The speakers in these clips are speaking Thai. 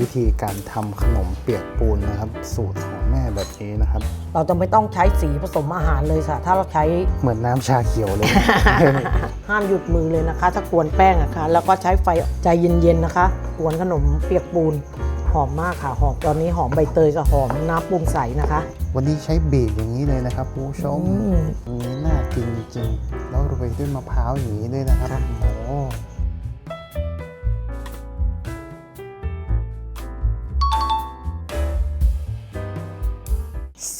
วิธีการทำขนมเปียกปูนนะครับ สูตรของแม่แบบนี้นะครับ เราจะไม่ต้องใช้สีผสมอาหารเลยค่ะ ถ้าเราใช้ เหมือนน้ำชาเขียวเลย ห้ามหยุดมือเลยนะคะ ถ้ากวนแป้งอะค่ะแล้วก็ใช้ไฟใจเย็นๆนะคะ กวนขนมเปียกปูน หอมมากค่ะ หอมตอนนี้หอมใบเตยกับหอมน้ำปรุงใสนะคะวันนี้ใช้บีบอย่างนี้เลยนะครับคุณผู้ชมอืม อันนี้น่ากินจริงๆแล้วโรยด้วยมะพร้าวอย่างนี้ด้วยนะครับค่ะโอ้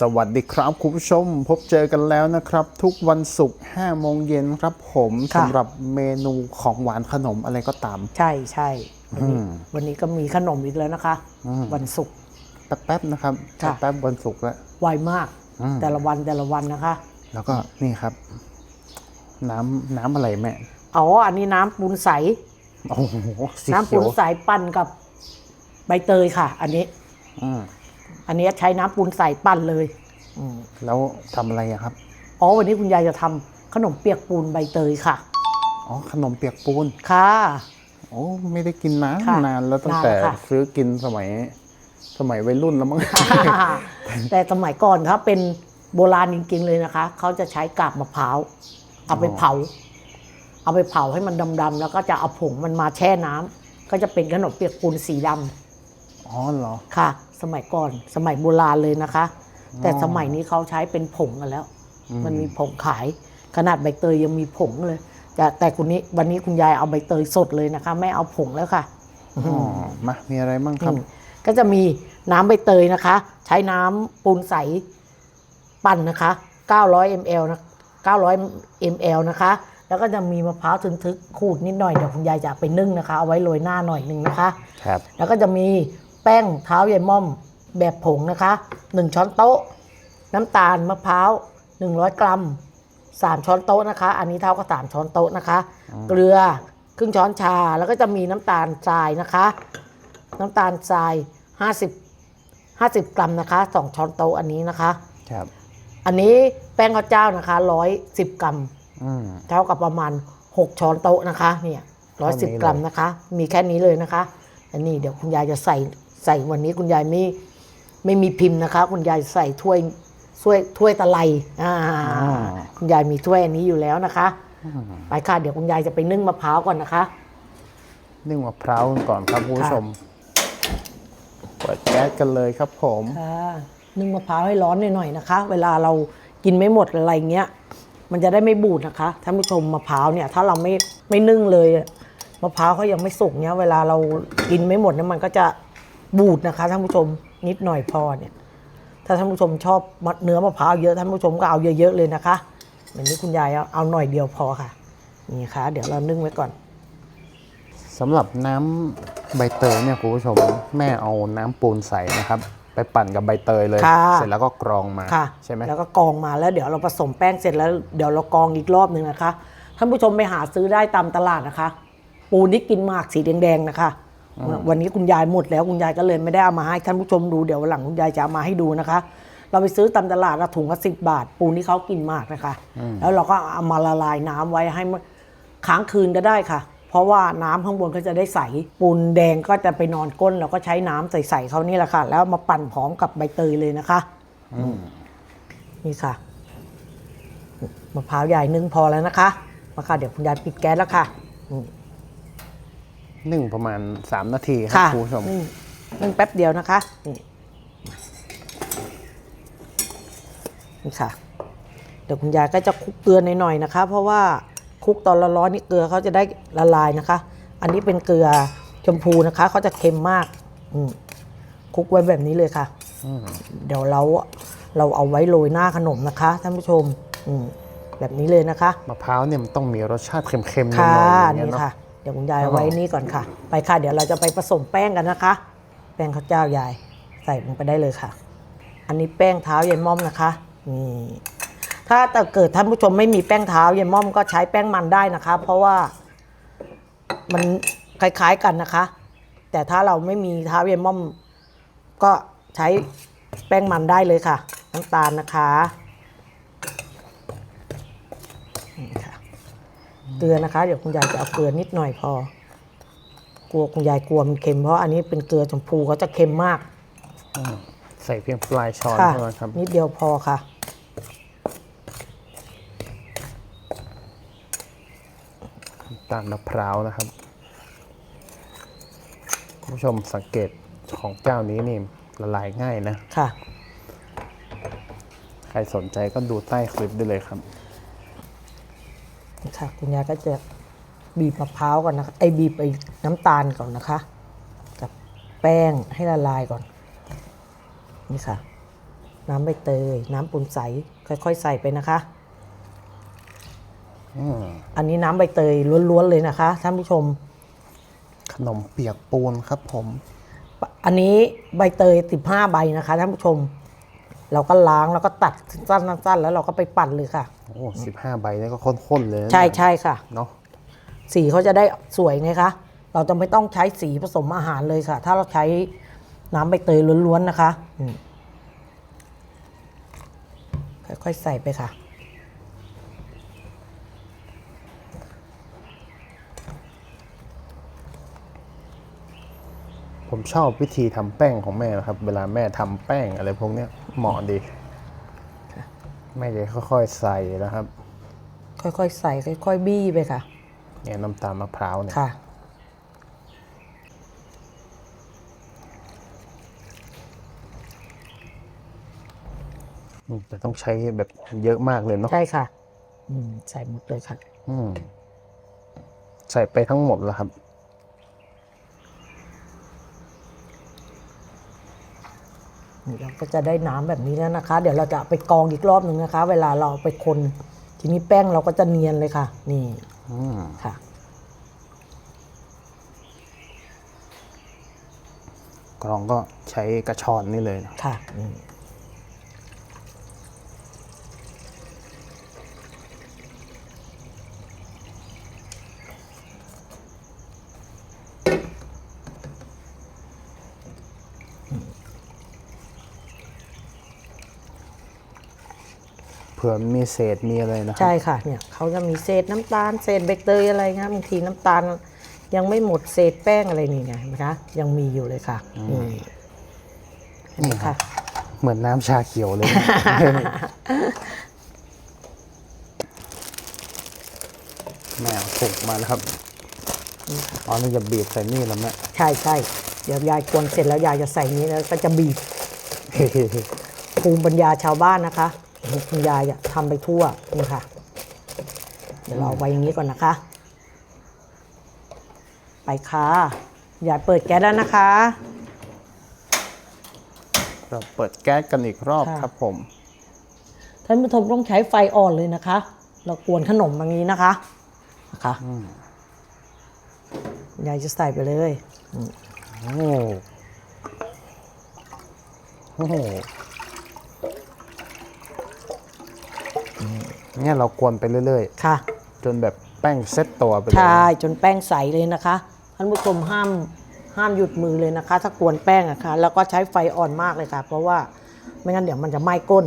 สวัสดีครับคุณผู้ชม พบเจอกันแล้วนะครับ ทุกวันศุกร์5โมงเย็นครับผมสำหรับเมนูของหวานขนมอะไรก็ตาม ใช่ใช่วันนี้อืม วันนี้ก็มีขนมอีกแล้วนะคะ อืมวันศุกร์ แป๊บๆนะครับค่ะ แป๊บๆวันศุกร์แล้ว ไวมาก อืม แต่ละวันแต่ละวันนะคะแล้วก็นี่ครับ น้ำน้ำอะไรแม่อ๋ออันนี้น้ำปูนใส โอ้โหสีน้ำเขีปูยนวใสปั่นกับใบเตยค่ะ อันนี้ อืม อันนี้ใช้น้ำปูนใสปั่นเลย อืมแล้วทำอะไรอะครับ อ๋อวันนี้คุณยายจะทำขนมเปียกปูนใบเตยค่ะ อ๋อ ขนมเปียกปูน ค่ะ โอ้ไม่ได้กินนานค่ะนานแล้วตั้งนานแต่แล้วค่ะ ซื้อกินสมัย สมัยวัยรุ่นแล้วมั้ง แต่สมัยก่อนถ้าเป็นโบราณจริงๆเลยนะคะ เขาจะใช้กาบมะพร้าวเอาไปเผา เอาไปเผาให้มันดำๆแล้วก็จะเอาผงมันมาแช่น้ำก็จะเป็นขนมเปียกปูนสีดำอ๋อเหรอ ค่ะ สมัยก่อน สมัยโบราณเลยนะคะ แต่สมัยนี้เขาใช้เป็นผงกันแล้ว มันมีผงขาย ขนาดใบเตยยังมีผงเลย แต่แต่คุณนี้วันนี้คุณยายเอาใบเตยสดเลยนะคะ ไม่เอาผงแล้วค่ะอ๋อมามีอะไรบ้างครับอืมก็จะมีน้ำใบเตยนะคะ ใช้น้ำปูนใสปั่นนะคะ 900 ml นะ 900 ml นะคะ แล้วก็จะมีมะพร้าวทึนทึกขูดนิดหน่อยเดี๋ยวคุณยายจะเอาไปนึ่งนะคะ เอาไว้โรยหน้าหน่อยหนึ่งนะคะ ครับ แล้วก็จะมี แป้งเท้ายายม่อมแบบผงนะคะ 1 ช้อนโต๊ะ น้ำตาลมะพร้าว 100 กรัม 3 ช้อนโต๊ะนะคะ อันนี้เท่ากับ3ช้อนโต๊ะนะคะ เกลือครึ่งช้อนชาแล้วก็จะมีน้ำตาลทรายนะคะ น้ำตาลทราย 50 50 กรัมนะคะ 2 ช้อนโต๊ะอันนี้นะคะ ครับ อันนี้แป้งข้าวเจ้านะคะ 110 กรัมอืมเท่ากับประมาณ 6 ช้อนโต๊ะนะคะ เนี่ยร้อยสิบเท่านี้เลยกรัมนะคะ มีแค่นี้เลยนะคะอันนี้เดี๋ยวคุณยายจะใส่ ใส่วันนี้คุณยายไม่ไม่มีพิมพ์นะคะ คุณยายใส่ถ้วยถ้วยถ้วยตะไลอ่าคุณยายมีถ้วยอันนี้อยู่แล้วนะคะ ไปค่ะ เดี๋ยวคุณยายจะไปนึ่งมะพร้าวก่อนนะคะ นึ่งมะพร้าวกันก่อนครับคุณผู้ชมเปิดแก๊สกันเลยครับผมค่ะนึ่งมะพร้าวให้ร้อนหน่อยๆนะคะ เวลาเรากินไม่หมดอะไรเงี้ย มันจะได้ไม่บูดนะคะท่านผู้ชมมะพร้าวเนี่ย ถ้าเราไม่ไม่นึ่งเลยอะมะพร้าวเขายังไม่สุกเนี่ยเวลาเรากินไม่หมดเนี่ยมันก็จะ บูดนะคะท่านผู้ชมนิดหน่อยพอเนี่ย ถ้าท่านผู้ชมชอบเนื้อมะพร้าวเยอะท่านผู้ชมก็เอาเยอะๆเลยนะคะเหมือนที่คุณยายเอาเอาหน่อยเดียวพอค่ะ นี่ค่ะ เดี๋ยวเรานึ่งไว้ก่อนสำหรับน้ำใบเตยเนี่ยคุณผู้ชมแม่เอาน้ำปูนใสนะครับ ไปปั่นกับใบเตยเลยค่ะเสร็จแล้วก็กรองมาค่ะใช่ไหมแล้วก็กรองมาแล้วเดี๋ยวเราผสมแป้งเสร็จแล้วเดี๋ยวเรากรองอีกรอบหนึ่งนะคะท่านผู้ชมไปหาซื้อได้ตามตลาดนะคะ ปูนี่กินหมากสีแดงๆนะคะ วันนี้คุณยายหมดแล้วคุณยายก็เลยไม่ได้เอามาให้ท่านผู้ชมดูเดี๋ยววันหลังคุณยายจะเอามาให้ดูนะคะ เราไปซื้อตามตลาดละถุงละสิบบาท ปูนี่เขากินหมากนะคะ แล้วเราก็เอามาละลายน้ำไว้ให้มันค้างคืนก็ได้ค่ะ เพราะว่าน้ำข้างบนก็จะได้ใสปูนแดงก็จะไปนอนก้นเราก็ใช้น้ำใสๆเขานี่แหละค่ะ แล้วมาปั่นพร้อมกับใบเตยเลยนะคะนี่ค่ะมะพร้าวใหญ่นึ่งพอแล้วนะคะมาค่ะเดี๋ยวคุณยายปิดแก๊สแล้วค่ะ นี่นึ่งประมาณ 3 นาทีครับค่ะคุณผู้ชมนึ่งนึ่งแป๊บเดียวนะคะนี่นี่ค่ะ เดี๋ยวคุณยายก็จะคลุกเกลือหน่อยๆนะคะ เพราะว่าคลุกตอนร้อนๆนี่เกลือเขาจะได้ละลายนะคะ อันนี้เป็นเกลือชมพูนะคะเขาจะเค็มมากอืมคลุกไว้แบบนี้เลยค่ะเดี๋ยวเราเราเอาไว้โรยหน้าขนมนะคะท่านผู้ชมอืมแบบนี้เลยนะคะ มะพร้าวเนี่ยมันต้องมีรสชาติเค็มๆหน่ค่ะอยๆอย่างเงี้ยนี่เนาะค่ะเดี๋ยวคุณยายเอาไว้นี่ก่อนค่ะ ไปค่ะ เดี๋ยวเราจะไปผสมแป้งกันนะคะ แป้งข้าวเจ้ายาย ใส่ลงไปได้เลยค่ะ อันนี้แป้งเท้ายายม่อมนะคะนี่ถ้าแต่เกิดท่านผู้ชมไม่มีแป้งเท้ายายม่อมก็ใช้แป้งมันได้นะคะ เพราะว่ามันคล้ายๆกันนะคะ แต่ถ้าเราไม่มีเท้ายายม่อม ก็ใช้แป้งมันได้เลยค่ะน้ำตาลนะคะนี่ค่ะ เกลือนะคะ เดี๋ยวคุณยายจะเอาเกลือนิดหน่อยพอ กลัวคุณยายกลัวมันเค็มเพราะอันนี้เป็นเกลือชมพูเขาจะเค็มมากใส่เพียงปลายช้อนค่ะ เท่านั้นครับ นิดเดียวพอค่ะ ตาลมะพร้าวนะครับคุณผู้ชมสังเกตของเจ้านี้นี่ละลายง่ายนะ ค่ะ ใครสนใจก็ดูใต้คลิปได้เลยครับนี่ ค่ะคุณยายก็จะบีบมะพร้าวก่อนนะคะไอ้บีบไอ้น้ำตาลก่อนนะคะ กับแป้งให้ละลายก่อน นี่ค่ะ น้ำใบเตย น้ำปูนใส ค่อย ๆ ใส่ไปนะคะอันนี้น้ำใบเตยล้วนๆเลยนะคะท่านผู้ชม ขนมเปียกปูนครับผม อันนี้ใบเตย15ใบนะคะท่านผู้ชม เราก็ล้างแล้วก็ตัดสั้นๆๆแล้วเราก็ไปปั่นเลยค่ะ โอ้สิบห้าใบนี่ก็ข้นๆเลยนะใช่ใช่ค่ะ เนาะสีเขาจะได้สวยไงคะเราจะไม่ต้องใช้สีผสมอาหารเลยค่ะ ถ้าเราใช้น้ำใบเตยล้วนๆนะคะอืมค่อยๆใส่ไปค่ะ ผมชอบวิธีทำแป้งของแม่นะครับ เวลาแม่ทำแป้งอะไรพวกเนี้ยเหมาะดี แม่จะค่อยๆใส่นะครับ ค่อยๆใส่ค่อยๆบี้ไปค่ะ เนี่ยน้ำตาลมะพร้าวเนี่ย ค่ะอืมแต่ต้องใช้แบบเยอะมากเลยเนาะใช่ค่ะ อืมใส่หมดเลยค่ะ อืมใส่ไปทั้งหมดแล้วครับ นี่เราก็จะได้น้ำแบบนี้แล้วนะคะ เดี๋ยวเราจะเอาไปกรองอีกรอบหนึ่งนะคะ เวลาเราเอาไปคน ทีนี้แป้งเราก็จะเนียนเลยค่ะ นี่อืมค่ะกรองก็ใช้กระชอนนี่เลยนะค่ะ ผื่อมีเศษมีอะไรนะครับใช่ค่ะเนี่ยเขาจะมีเศษน้ำตาลเศษเบเตยอะไรเงี้ยบางทีน้ำตาลยังไม่หมดเศษแป้งอะไรนี่ไงเห็นไหมคะยังมีอยู่เลยค่ะนี่เห็นไหมคะเหมือนน้ำชาเขียวเลย แม่เอาถุงมานะครับอ๋อนี่จะบีบใส่นี่แล้วแม่ ใช่ใช่เดี๋ยวยายกวนเสร็จแล้วยายจะใส่นี้แล้วก็จะบีบภูมิปัญญาชาวบ้านนะคะ คุณยายอะทำไปทั่วนี่ค่ะ เดี๋ยวเราเอาไว้อย่างนี้ก่อนนะคะ ไปค่ะยายเปิดแก๊สแล้วนะคะ เราเปิดแก๊สกันอีกรอบค่ะ ครับผม ท่านผู้ชมต้องใช้ไฟอ่อนเลยนะคะ เรากวนขนมอย่างนี้นะคะนะคะยายจะใส่ไปเลยโอ้โอ้โห เนี่ยเรากวนไปเรื่อยค่ะ ๆ จนแบบแป้งเซ็ตตัวไปเลยใช่จนแป้งใสเลยนะคะท่านผู้ชมห้ามห้ามหยุดมือเลยนะคะ ถ้ากวนแป้งอะค่ะแล้วก็ใช้ไฟอ่อนมากเลยค่ะ เพราะว่าไม่งั้นเดี๋ยวมันจะไหม้ก้น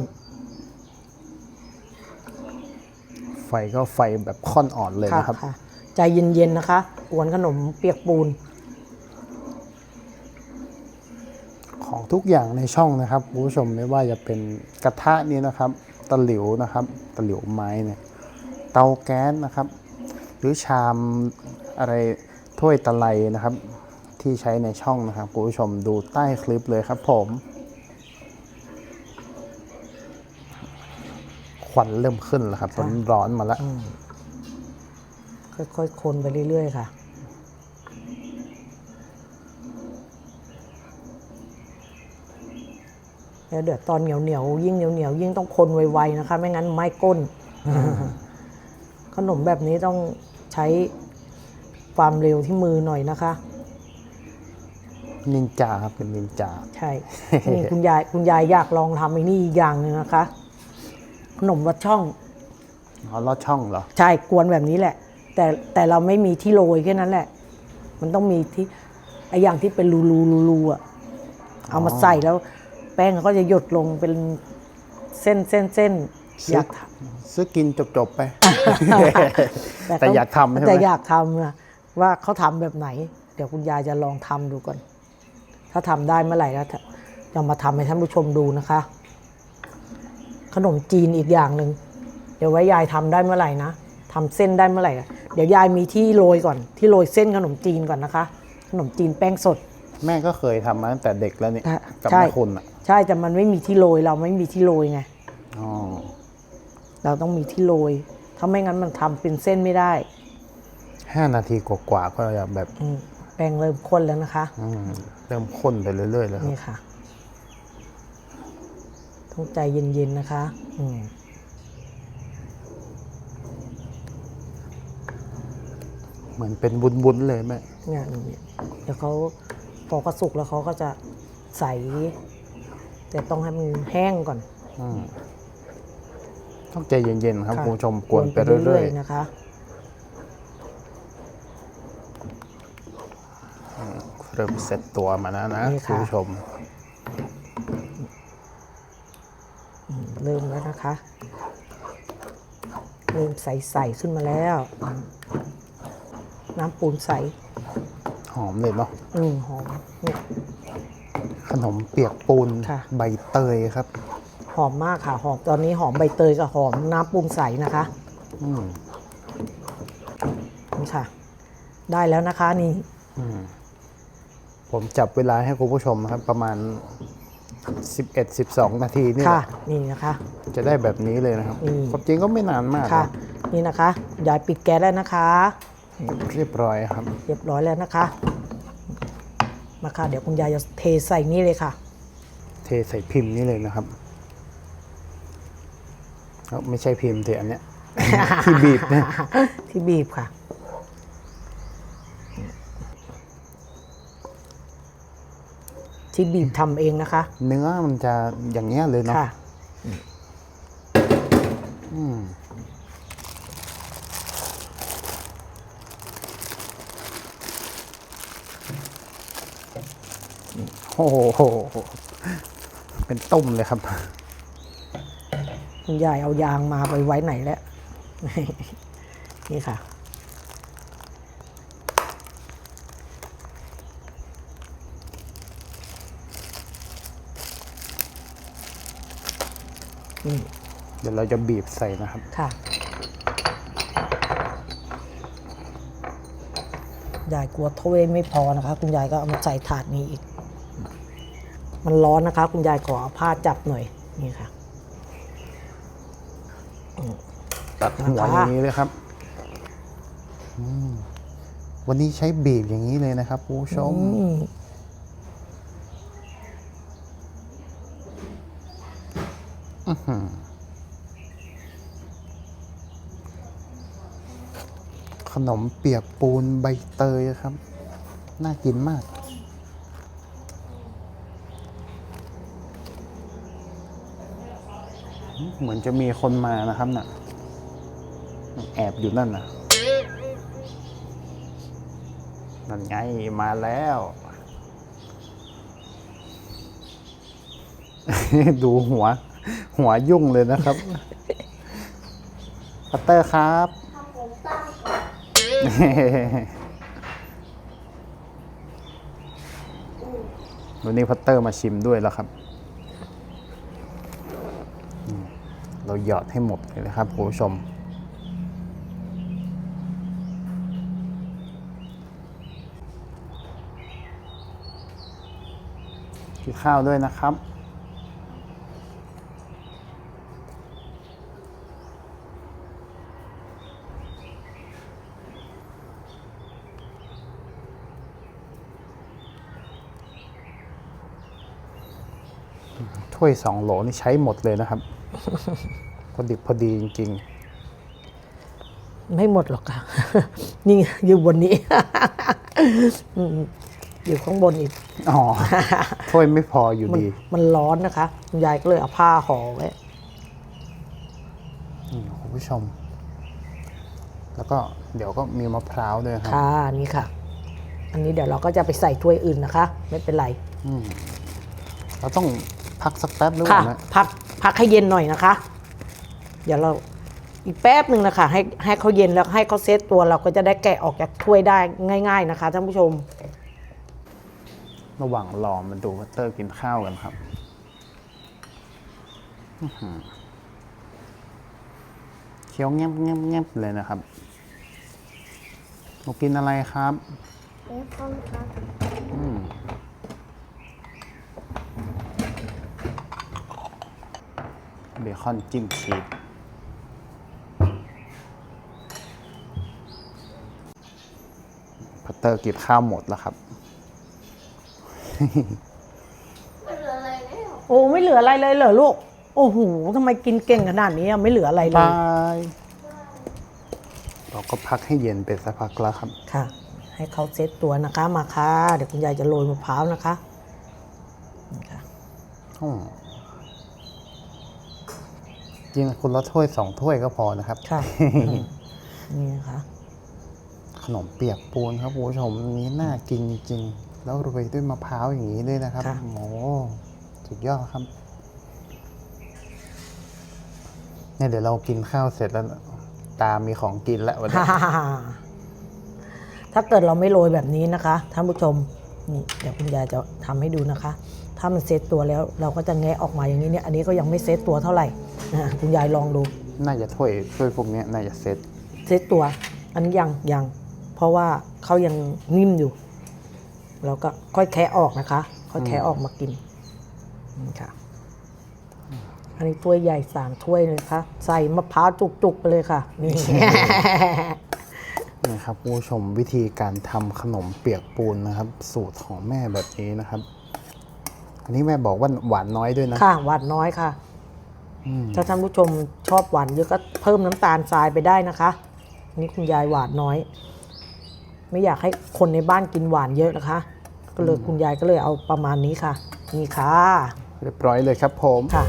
ไฟก็ไฟแบบค่อนอ่อนเลยค่ะนะครับ ค่ะใจเย็นๆนะคะกวนขนมเปียกปูน ของทุกอย่างในช่องนะครับคุณผู้ชมไม่ว่าจะเป็นกระทะนี้นะครับ ตะหลิวนะครับตะหลิวไม้เนี่ยเตาแก๊สนะครับ หรือชามอะไรถ้วยตะไลนะครับ ที่ใช้ในช่องนะครับคุณผู้ชมดูใต้คลิปเลยครับผมควันเริ่มขึ้นแล้วครับค่ะร้อนมาแล้ว ค่อยๆ คนไปเรื่อย ๆ ค่ะ แล้ว เดี๋ยวตอนเหนียวเหนียวๆยิ่งเหนียวเหนียวๆยิ่งต้องคนไวๆนะคะ ไม่งั้นไหม้ก้น ขนมแบบนี้ต้องใช้ความเร็วที่มือหน่อยนะคะ นินจาครับเป็นนินจา ใช่นี่คุณยายคุณยายอยากลองทำไอ้นี่อีกอย่างหนึ่งนะคะ ขนมวัดช่องอ๋อลอดช่องเหรอ ใช่กวนแบบนี้แหละ แต่แต่เราไม่มีที่โรยแค่นั้นแหละ มันต้องมีที่ไออย่างที่เป็นรูรูรูรูอะเอามาใส่แล้วแป้งก็จะหยดลงเป็นเส้นเส้นเส้นอยากทซื้อกินจบๆไปำแต่อยากทำใช่ไหมแต่อยากทำนะว่าเขาทำแบบไหนดี๋ยวคุณยายจะลองทำดูก่อน ถ้าทำได้เมื่อไหร่แล้วจะมาทำให้ท่านผู้ชมดูนะคะ ขนมจีนอีกอย่างหนึ่งเดี๋ยวไว้ยายทำได้เมื่อไหร่นะทำเส้นได้เมื่อไหร่อะเดี๋ยวยายมีที่โรยก่อน ที่โรยเส้นขนมจีนก่อนนะคะ ขนมจีนแป้งสด แม่ก็เคยทำมาตั้งแต่เด็กแล้วนี่ค่ะกับใช่ แม่คุณอะใช่แต่มันไม่มีที่โรยเราไม่มีที่โรยไงอ๋อเราต้องมีที่โรยถ้าไม่งั้นมันทำเป็นเส้นไม่ได้ห้านาทีกว่าๆก็จะแบบอืมแป้งเริ่มข้นแล้วนะคะ อืมเริ่มข้นไปเรื่อยๆเลยครับนี่ค่ะต้องใจเย็นๆนะคะอืมเหมือนเป็นวุ้นๆเลยแม่เนี่ยเนี่ยเดี๋ยวเขา พอกระสุกแล้วเขาก็จะใส แต่ต้องให้มันแห้งก่อน อืมต้องใจเย็นๆครับะคุณผู้ชมกวนไปเรื่อยๆนะคะ ๆเริ่มเซ็ตตัวมาแล้วนะนี่คุณค่ะผู้ชมเริ่มแล้วนะคะเริ่มใสๆขึ้นมาแล้วอืมน้ำปูนใสห อมเลยเนาะอืมหอมเนี่ย ขนมเปียกปูนค่ะ ใบเตยครับ หอมมากค่ะ หอมตอนนี้หอมใบเตยกับหอมน้ำปูนใสนะคะอืมนี่ค่ะ ได้แล้วนะคะนี่ผมจับเวลาให้คุณผู้ชมนะครับ ประมาณ 11-12 นาทีนี่แหค่ะ ละนี่นะคะ จะได้แบบนี้เลยนะครับอืม ความจริงก็ไม่นานมากค่ะ นะนี่นะคะยายปิดแก๊สแล้วนะคะ เรียบร้อยครับ เรียบร้อยแล้วนะคะ มาค่ะ เดี๋ยวคุณยายจะเทใส่นี่เลยค่ะ เทใส่พิมพ์นี่เลยนะครับเอ้าไม่ใช่พิมพ์เทอันเนี้ย ที่บีบเนี่ยที่บีบค่ะ ที่บีบทำเองนะคะ เนื้อมันจะอย่างเงี้ยเลยเนาะค่ะ โอ้โห เป็นต้มเลยครับคุณยายเอายางมาไปไว้ไหนแล้ว นี่ค่ะ เดี๋ยวเราจะบีบใส่นะครับ ค่ะ ยายกลัวถ้วยไม่พอนะคะ คุณยายก็เอามาใส่ถาดนี้อีก มันร้อนนะคะ คุณยายขอเอาผ้าจับหน่อยนี่ค่ะตัดหัวอย่างนี้เลยครับอืมวันนี้ใช้บีบอย่างนี้เลยนะครับคุณผู้ชมอืมขนมเปียกปูนใบเตยครับ น่ากินมาก เหมือนจะมีคนมานะครับน่ะแอบอยู่นั่นน่ะนั่นไงมาแล้ว ดูหัว หัวยุ่งเลยนะครับพัตเตอร์ครับวันนี้พัตเตอร์มาชิมด้วยแล้วครับอืม เราหยอดให้หมดเลยนะครับคุณผู้ชมกินข้าวด้วยนะครับถ้วยสองโหลนี่ใช้หมดเลยนะครับ พอดิบพอดีจริงไม่หมดหรอกค่ะ นี่อยู่บนนี้ อืมอยู่ข้างบนอีกๆอ๋อ ถ้วยไม่พออยู่มันดีมันร้อนนะคะคุณยายก็เลยเอาผ้าห่อไว้นี่คุณผู้ชม แล้วก็เดี๋ยวก็มีมะพร้าวด้วยครับ ค่ะนี่ค่ะ อันนี้เดี๋ยวเราก็จะไปใส่ถ้วยอื่นนะคะ ไม่เป็นไรเราต้องพักสักแป๊บหรือเปค่ะล่านะ พัก พักให้เย็นหน่อยนะคะ เดี๋ยวเราอีกแป๊บหนึ่งนะคะให้ให้เขาเย็นแล้วให้เขาเซตตัวเราก็จะได้แกะออกจากถ้วยได้ง่าย ๆนะคะท่านผู้ชม ระหว่างรอมาดูพัตเตอร์กินข้าวกันครับอื้อหือเคี้ยวแงบแงบแงบเลยนะครับหนูกินอะไรครับเบคอนครับ อืมเบ คอนจิ้มชีสพัตเตอร์กินข้าวหมดแล้วครับไม่เหลืออะไรแล้วโอ้ไม่เหลืออะไรเลยเหรอลูก โอ้โหทำไมกินเก่งขนาดนี้อะไม่เหลืออะไรเลบายย เราก็พักให้เย็นไปสักพักแล้วครับ ค่ะ ให้เขาเซตตัวนะคะมาค่ะ เดี๋ยวคุณยายจะโรยมะพร้าวนะคะนี่ค่ะ อืม จริงคนละถ้วยสองถ้วยก็พอนะครับ ค่ะ นี่นะคะ ขนมเปียกปูนครับคุณผู้ชมอันนี้น่ากินจริงๆแล้วโรยด้วยมะพร้าวอย่างนี้ด้วยนะครับค่ะ โอ้สุดยอดครับ เนี่ยเดี๋ยวเรากินข้าวเสร็จแล้ว ตามีของกินแล้ววันนี้ ถ้าเกิดเราไม่โรยแบบนี้นะคะท่านผู้ชมนี่เดี๋ยวคุณยายจะทำให้ดูนะคะ ถ้ามันเซตตัวแล้วเราก็จะแงะออกมาอย่างนี้เนี่ยอันนี้ก็ยังไม่เซตตัวเท่าไหร่นะคุณยายลองดูน่าจะถ้วยถ้วยพวกเนี้ยน่าจะเซ็ตเซตตัว อันนี้ยังยัง เพราะว่าเขายังนิ่มอยู่เราก็ค่อยแคะออกนะคะ ค่อยแคะออกมากินนี่ค่ะ อันนี้ถ้วยใหญ่สามถ้วยเลยค่ะ ใส่มะพร้าวจุกๆไปเลยค่ะนี่นี่ครับคุณผู้ชมวิธีการทำขนมเปียกปูนนะครับ สูตรของแม่แบบนี้นะครับ อันนี้แม่บอกว่าหวานน้อยด้วยนะค่ะหวานน้อยค่ะอืมถ้าท่านผู้ชมชอบหวานเยอะก็เพิ่มน้ำตาลทรายไปได้นะคะนี่คุณยายหวานน้อย ไม่อยากให้คนในบ้านกินหวานเยอะนะคะ ก็เลยคุณยายก็เลยเอาประมาณนี้ค่ะ นี่ค่ะ เรียบร้อยเลยครับผมค่ะ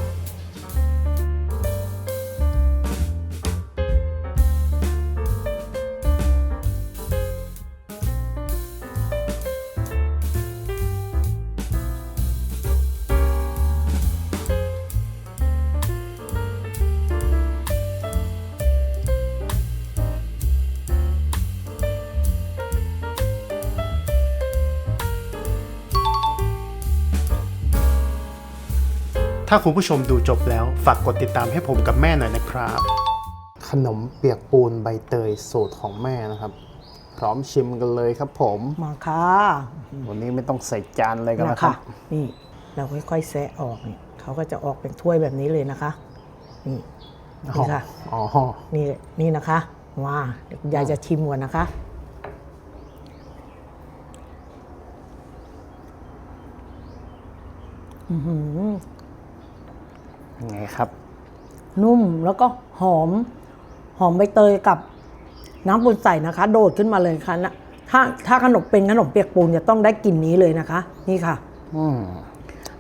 ถ้าคุณผู้ชมดูจบแล้ว ฝากกดติดตามให้ผมกับแม่หน่อยนะครับ ขนมเปียกปูนใบเตยสูตรของแม่นะครับ พร้อมชิมกันเลยครับผม มาค่ะวันนี้ไม่ต้องใส่จานอะไรกันนะนะครัคะ บ นี่ เราค่อยๆแซะออกนี่เขาก็จะออกเป็นถ้วยแบบนี้เลยนะคะ นี่นี่ค่ะ อ๋อนี่นี่นะคะว้าเดี๋ยวคุณยายจะชิมก่อนนะคะ อือหือยัง ไงครับ นุ่มแล้วก็หอม หอมใบเตยกับน้ำปูนใส่นะคะ โดดขึ้นมาเลยค่ะนะถ้าถ้าขนมเป็นขนมเปียกปูนจะต้องได้กลิ่นนี้เลยนะคะ นี่ค่ะ อืม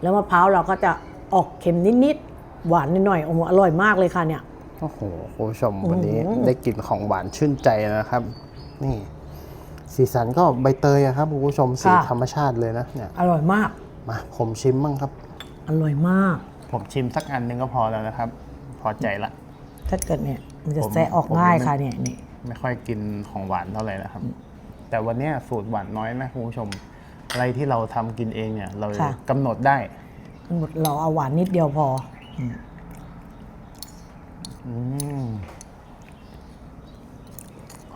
แล้วมะพร้าวเราก็จะออกเค็มนิดๆหวานนิดหน่อยโอ้โหอร่อยมากเลยค่ะเนี่ย โอ้โหคุณผู้ชมวันนี้อืมได้กลิ่นของหวานชื่นใจนะครับ นี่ สีสันก็ใบเตยอะครับคุณผู้ชมสีธรรมชาติเลยนะเนี่ยอร่อยมาก มาผมชิมบ้างครับ อร่อยมาก ผมชิมสักอันหนึงก็พอแล้วนะครับ พอใจละ ถ้าเกิดเนี่ย มันจะผมแซะออกผมง่ายไม่ ค่ะเนี่ยนี่ไม่ค่อยกินของหวานเท่าไหร่นะครับ แต่วันเนี้ยสูตรหวานน้อยนะคุณผู้ชม อะไรที่เราทำกินเองเนี่ย เรากำหนดได้หมดเราเอาหวานนิดเดียวพอ อืม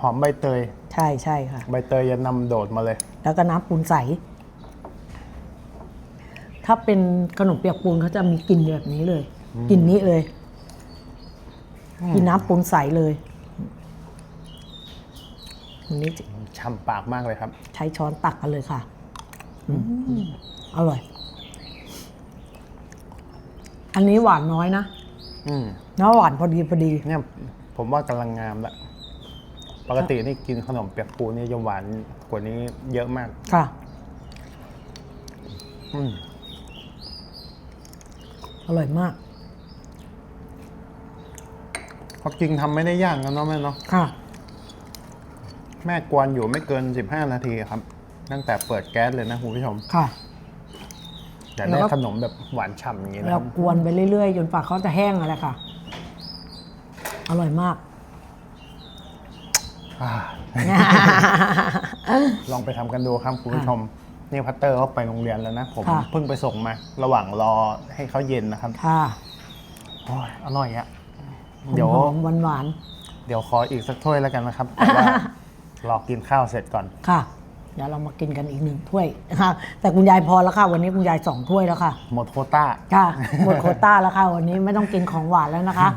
หอมใบเตย ใช่ใช่ค่ะ ใบเตยจะนำโดดมาเลย แล้วก็น้ำปูนใส ถ้าเป็นขนมเปียกปูนเขาจะมีกลิ่นแบบนี้เลยกลิ่นนี้เลยกลินน้ำปูนใสเลยอันนี้ช่ำปากมากเลยครับ ใช้ช้อนตักกันเลยค่ะอืมอร่อย อันนี้หวานน้อยนะอืมน้ำหวานพอดีพอดี เนี่ย ผมว่ากำลังงามละปกตินี่กินขนมเปียกปูนนี่จะหวานกว่านี้เยอะมาก ค่ะ อืม อร่อยมากความจริงทำไม่ได้ยากนะเนาะแม่เนาะ ค่ะ แม่กวนอยู่ไม่เกิน 15 นาทีครับ ตั้งแต่เปิดแก๊สเลยนะคุณผู้ชมค่ะอยากแล้ได้วก็ขนมแบบหวานฉ่ำอย่างนี้นะคเรารับกวนไปเรื่อยๆ จนปากเขาจะแห้งอะไรค่ะ อร่อยมาก อ่าลองไปทำกันดูครับคุณผู้ชม นี่พัตเตอร์เขาไปโรงเรียนแล้วนะ ผมค่ะ เพิ่งไปส่งมา ระหว่างรอให้เขาเย็นนะครับค่ะโอ้ยอร่อยอะเดี๋ยวหอมหวานหวานเดี๋ยวขออีกสักถ้วยแล้วกันนะครับ แต่ว่ารอกินข้าวเสร็จก่อน ๆค่ะ เดี๋ยวเรามากินกันอีกหนึ่งถ้วยค่ะแต่คุณยายพอแล้วค่ะ วันนี้คุณยายสองถ้วยแล้วค่ะ หมดโควต้า ค่ะหมดโควต้าแล้วค่ะ วันนี้ไม่ต้องกินของหวานแล้วนะคะ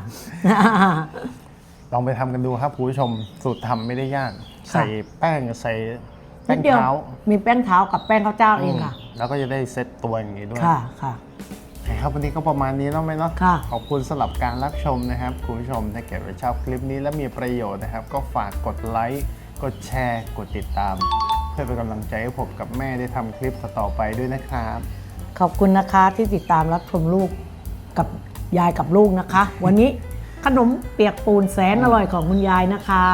ลองไปทำกันดูครับคุณผู้ชม สูตรทำไม่ได้ยากค่ะใส่แป้งใส่ แป้นิงดเดียวเท้า มีแป้งเท้ากับแป้งข้าวเจ้าเองค่ะ มแล้วก็จะได้เซ็ตตัวอย่างนี้ด้วยค่ะค่ะครับวันนี้ก็ประมาณนี้เนาะไหมเนาะค่ะ ขอบคุณสำหรับการรับชมนะครับ คุณผู้ชมถ้าเกิดว่าชอบคลิปนี้และมีประโยชน์นะครับ ก็ฝากกดไลค์กดแชร์ กดติดตาม เพื่อเป็นกำลังใจให้ผมกับแม่ได้ทำคลิปต่อๆไปด้วยนะครับ ขอบคุณนะคะที่ติดตามรับชมลูกกับยายกับลูกนะคะ วันนี้ขนมเปียกปูนแสนอร่อยของคุณยายนะคะ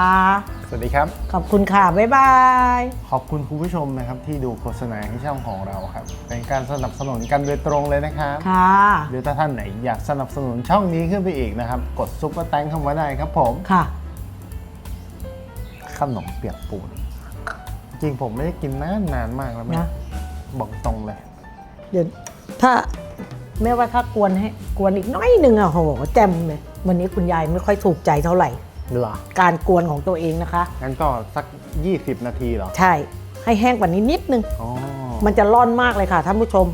ส วัสดีครับ ขอบคุณค่ะ บ๊ายบาย ขอบคุณคุณผู้ชมนะครับที่ดูโฆษณาให้ช่องของเราครับ เป็นการสนับสนุนกันโดยตรงเลยนะครับค่ะ หรือถ้าท่านไหนอยากสนับสนุนช่องนี้ขึ้นไปอีกนะครับ กดซุปเปอร์แตงเข้ามาได้ครับผมค่ะ ขนมเปียกปูน จริงผมไม่ได้กินนานนานๆมากแล้วแม่นะ บอกตรงเลย เดี๋ยวถ้าแม่ว่าถ้ากวนให้กวนอีกน้อยหนึ่งอะโหแจ่มเลย วันนี้คุณยายไม่ค่อยถูกใจเท่าไหร่ เหรอการกวนของตัวเองนะคะงั้นก็สัก 20 นาทีเหรอ ใช่ ให้แห้งกว่านี้นิดนึง อ๋อ มันจะร่อนมากเลยค่ะท่านผู้ชม